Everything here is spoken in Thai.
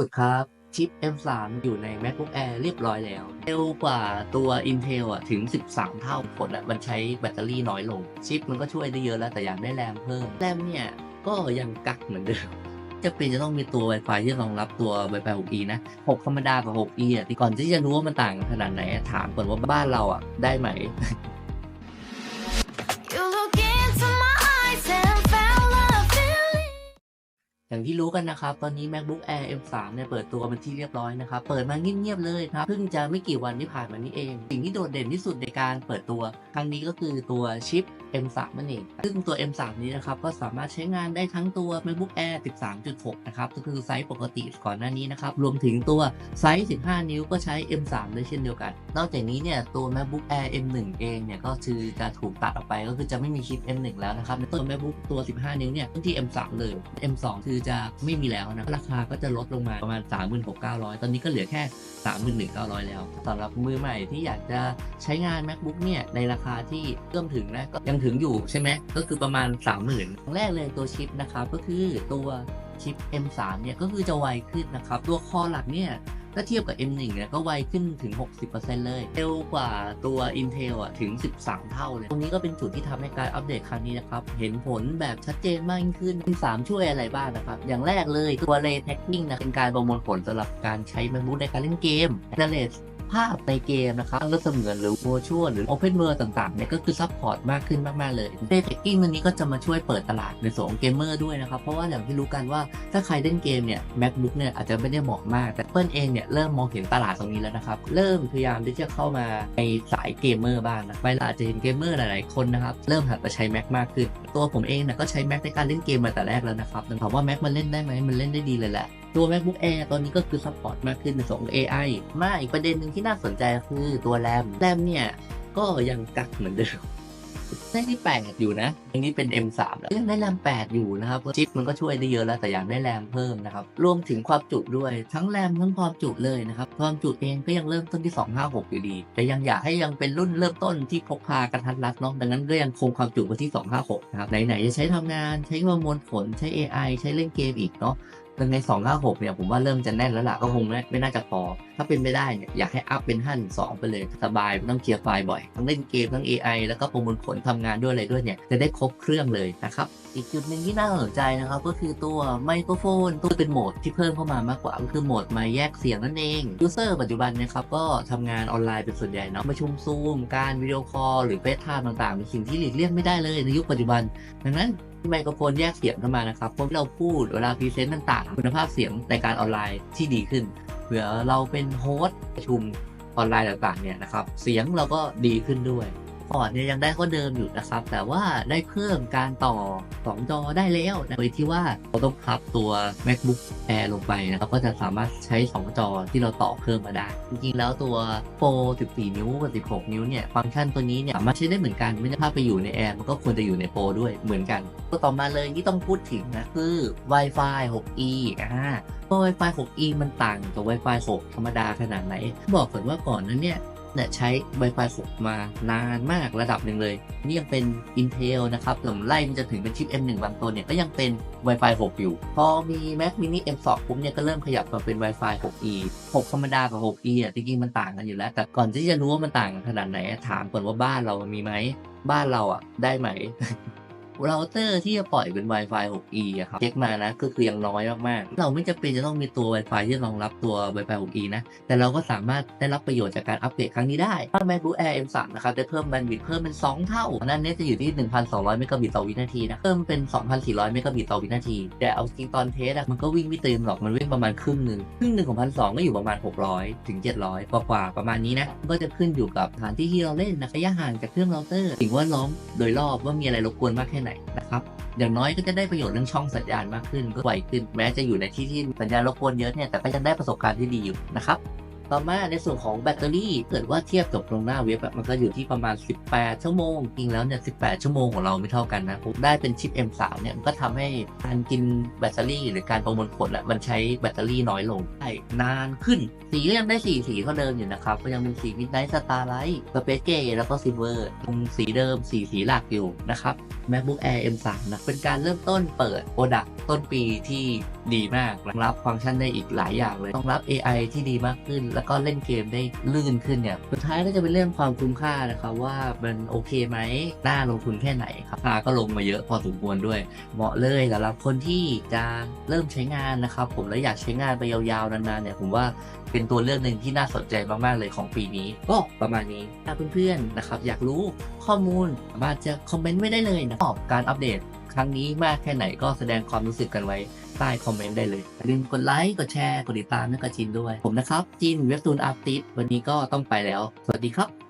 สุดครับ ชิป M3 อยู่ใน MacBook Air เรียบร้อยแล้ว เร็วกว่าตัว Intel อะถึง 13 เท่าผลอะมันใช้แบตเตอรี่น้อยลง ชิปมันก็ช่วยได้เยอะแล้วแต่อยากได้แรมเพิ่ม แรมเนี่ย ก็ยังกักเหมือนเดิมจะเป็นจะต้องมีตัว Wi-Fi ที่รองรับตัว Wi-Fi 6E นะ 6 ธรรมดากับ 6E อะที่ก่อนที่จะรู้ว่ามันต่างขนาดไหน ถามก่อนว่าบ้านเราอะได้ไหม อย่างที่รู้กันนะครับ ตอนนี้ MacBook Air M3 เนี่ยเปิดตัวเป็นที่เรียบร้อยนะครับ เปิดมาเงียบๆเลยครับ เพิ่งจะไม่กี่วันที่ผ่านมานี้เอง สิ่งที่โดดเด่นที่สุดในการเปิดตัว ครั้งนี้ก็คือตัวชิป M3 นั่นเอง ซึ่งตัว M3 นี้นะครับ ก็สามารถใช้งานได้ทั้งตัว MacBook Air 13.6 นะครับ ก็คือไซส์ปกติก่อนหน้านี้นะครับ รวมถึงตัวไซส์ 15 นิ้วก็ใช้ M3 ได้เช่นเดียวกัน นอกจากนี้เนี่ยตัว MacBook Air M1 เองเนี่ยก็คือจะถูกตัดออกไปก็คือจะไม่มีชิป M1 แล้วนะครับตัว MacBook ตัว 15 นิ้วเนี่ยที่ M3 เลย M2 คือจะไม่มีแล้วนะราคาก็จะลดลงมาประมาณ 36,900 ตอนนี้ก็เหลือแค่ 31,900 แล้วสำหรับมือใหม่ที่อยากจะใช้งาน MacBook เนี่ยในราคาที่เริ่มถึงนะก็ยังถึงอยู่ใช่ไหมก็คือประมาณ 30,000แรกเลยตัวชิปนะครับก็คือตัวชิป M3 เนี่ยก็คือจะไวขึ้นนะครับ ตัวคอหลักเนี่ย ถ้าเทียบกับ M1 เนี่ยก็ไวขึ้นถึง 60%เลยเร็วกว่าตัว Intel อะถึง 13 เท่าเลย ตรงนี้ก็เป็นจุดที่ทำให้การอัปเดตครั้งนี้นะครับ เห็นผลแบบชัดเจนมากยิ่งขึ้น M3 ช่วยอะไรบ้างนะครับ อย่างแรกเลยตัว Ray Tracking นะเป็นการประมวลผลสำหรับการใช้มันบูธในการเล่นเกม Generate ภาพในเกมนะครับก็เสมือนหรือ virtual หรือ open world ต่างๆเนี่ยก็คือซัพพอร์ตมากขึ้นมากๆเลย Ray Tracking ตัวนี้ก็จะมาช่วยเปิดตลาดในส่วนของเกมเมอร์ด้วยนะครับ เพราะว่าอย่างที่รู้กันว่าถ้าใครเล่นเกมเนี่ย MacBook เนี่ยอาจจะไม่ได้เหมาะมาก แต่เปิ้ลเองเนี่ยเริ่มมองเห็นตลาดตรงนี้แล้วนะครับ เริ่มพยายามที่จะเข้ามาในสายเกมเมอร์บ้างนะไปเราอาจจะเห็นเกมเมอร์หลายๆคนนะครับเริ่มหันมาใช้ Mac มากขึ้น ตัวผมเองเนี่ยก็ใช้ Mac ในการเล่นเกมมาแต่แรกแล้วนะครับถามว่า Mac มันเล่นได้ไหมมันเล่นได้ดีเลยแหละ ตัว MacBook Air ตอนนี้ก็คือซัพพอร์ตมากขึ้นในส่วนของ AI มาอีกประเด็นหนึ่งที่น่าสนใจคือตัวแรมแรมเนี่ย ก็ยังกักเหมือนเดิมได้ที่ 8 อยู่นะอันนี้เป็น M3 แล้วยังได้แรม 8 อยู่นะครับชิปมันก็ช่วยได้เยอะแล้วแต่อยากได้แรมเพิ่มนะครับ รวมถึงความจุด้วย ทั้งแรมทั้งความจุเลยนะครับ ความจุเองก็ยังเริ่มต้นที่ 256 อยู่ดี แต่ยังอยากให้ยังเป็นรุ่นเริ่มต้นที่พกพากระทัดรัดเนาะดังนั้นก็ยังคงความจุไว้ที่ 256 นะครับ ไหน ๆ จะใช้ทำงาน ใช้ประมวลผล ใช้ AI ใช้เล่นเกมอีกเนาะ ดังใน2.96เนี่ยผมว่าเริ่มจะแน่นแล้วล่ะก็คงไม่ไม่น่าจะพอ ถ้าเป็นไม่ได้เนี่ยอยากให้อัพเป็น5 1 2ไปเลย สบายไม่ต้องเคลียร์ไฟล์บ่อย ทั้งเล่นเกมทั้ง AI แล้วก็ประมวลผลทำงานด้วยอะไรด้วยเนี่ยจะได้ครบเครื่องเลยนะครับ อีกจุดหนึ่งที่น่าสนใจนะครับ ก็คือตัวไมโครโฟนตัวเป็นโหมดที่เพิ่มเข้ามามากกว่าก็คือโหมดมาแยกเสียงนั่นเองยูเซอร์ปัจจุบันนะครับก็ทำงานออนไลน์เป็นส่วนใหญ่เนาะประชุมซูมการวิดีโอคอลหรือเฟซไทม์ต่างๆเป็นสิ่งที่หลีกเลี่ยงไม่ได้เลยในยุคปัจจุบัน ดังนั้นไมโครโฟนแยกเสียงเข้ามานะครับเพราะเราพูดเวลาพรีเซนต์ต่างๆ คุณภาพเสียงในการออนไลน์ที่ดีขึ้นเผื่อเราเป็นโฮสต์ประชุมออนไลน์ต่างๆเนี่ยนะครับเสียงเราก็ดีขึ้นด้วย พอร์ตเนี่ยยังได้ข้อเดิมอยู่นะครับ แต่ว่าได้เพิ่มการต่อ 2 จอได้แล้วนะโดยที่ว่าเราต้องพับตัว macbook air ลงไปนะครับก็จะสามารถใช้ 2 จอที่เราต่อเพิ่มมาได้ จริงๆ แล้วตัว Pro 14 นิ้วกับ 16 นิ้วเนี่ย ฟังก์ชันตัวนี้เนี่ยสามารถใช้ได้เหมือนกัน ไม่ได้ภาพไปอยู่ใน Air มันก็ควรจะอยู่ใน Pro ด้วยเหมือนกันตัวต่อมาเลยที่ต้องพูดถึงนะคือ Wi-Fi 6E อ่าตัว Wi-Fi 6E มันต่างกับ Wi-Fi 6 ธรรมดาขนาดไหน บอกก่อนว่าก่อนนั้นเนี่ย เนี่ยใช้ Wi-Fi 6 มานานมากระดับหนึ่งเลย นี่ยังเป็น Intel นะครับหลังไล่มันจะถึงเป็นชิป M1 บางตัวเนี่ยก็ยังเป็น Wi-Fi 6 อยู่ พอมี Mac Mini M2 ปุ๊บเนี่ยก็เริ่มขยับมาเป็น Wi-Fi 6E 6 ธรรมดากับ 6E อะจริงๆมันต่างกันอยู่แล้ว แต่ก่อนที่จะรู้ว่ามันต่างกันขนาดไหนถามก่อนว่าบ้านเรามีไหมบ้านเราอะได้ไหม เราเตอร์ที่จะปล่อยเป็น Wi-Fi 6E อะครับเช็คมานะก็คือยังน้อยมากๆ เราไม่จำเป็นจะต้องมีตัว Wi-Fi ที่รองรับตัว Wi-Fi 6E นะ แต่เราก็สามารถได้รับประโยชน์จากการอัปเกรดครั้งนี้ได้ถ้า MacBook Air M3 นะครับได้เพิ่มแบนด์วิดต์เพิ่มเป็น 2 เท่าอันนั้นเนี่ยจะอยู่ที่ 1,200 เมกะบิตต่อวินาทีนะ เพิ่มเป็น 2,400 เมกะบิตต่อวินาที แต่เอาจริงตอนเทสอะมันก็วิ่งไม่เต็มหรอกมันวิ่งประมาณครึ่งหนึ่งครึ่งหนึ่งของ1,200ก็อยู่ประมาณ 600 ถึง 700 กว่าๆประมาณนี้นะก็จะขึ้นอยู่กับสถานที่ที่เราเล่นนะระยะห่างจากเครื่องเราเตอร์สิ่งแวดล้อมโดยรอบว่ามีอะไรรบกวนมากแค่ไหนนะครับอย่างน้อยก็จะได้ประโยชน์เรื่องช่องสัญญาณมากขึ้นก็ไวขึ้น แม้จะอยู่ในที่ที่สัญญาณรบกวนเยอะเนี่ยแต่ก็ยังได้ประสบการณ์ที่ดีอยู่นะครับ ต่อมาในส่วนของแบตเตอรี่เกิดว่าเทียบกับตรงหน้าเว็บมันก็อยู่ที่ประมาณ 18 ชั่วโมง จริงแล้วเนี่ย 18 ชั่วโมงของเราไม่เท่ากันนะผมได้เป็นชิป M3 เนี่ยมันก็ทำให้การกินแบตเตอรี่ หรือการประมวลผลอะมันใช้แบตเตอรี่น้อยลงได้นานขึ้น สีก็ยังได้สีสีเท่าเดิมอยู่นะครับ ก็ยังเป็นสี Midnight Starlight Space Gray แล้วก็ Silver ตรงสีเดิมสีสีหลักอยู่นะครับ MacBook Air M3 นะเป็นการเริ่มต้นเปิดโปรดักต้นปีที่ ดีมากรองรับฟังก์ชันได้อีกหลายอย่างเลยต้องรับ AI ที่ดีมากขึ้น แล้วก็เล่นเกมได้ลื่นขึ้นเนี่ยสุดท้ายก็จะเป็นเรื่องความคุ้มค่านะครับว่ามันโอเคไหมน่าลงทุนแค่ไหนครับราคาก็ลงมาเยอะพอสมควรด้วย เหมาะเลยสำหรับคนที่จะเริ่มใช้งานนะครับผมแล้วอยากใช้งานไปยาวๆนานๆเนี่ยผมว่าเป็นตัวเลือกหนึ่งที่น่าสนใจมากๆเลยของปีนี้ ก็ประมาณนี้ถ้าเพื่อนๆนะครับอยากรู้ข้อมูลสามารถจะคอมเมนต์ไว้ได้เลยนะชอบการอัปเดต ครั้งนี้มากแค่ไหนก็แสดงความรู้สึกกันไว้ใต้คอมเมนต์ได้เลยอย่าลืมกดไลค์ กดแชร์ กดติดตามนักจินด้วย ผมนะครับจินเว็บตูนอาร์ติสวันนี้ก็ต้องไปแล้ว สวัสดีครับ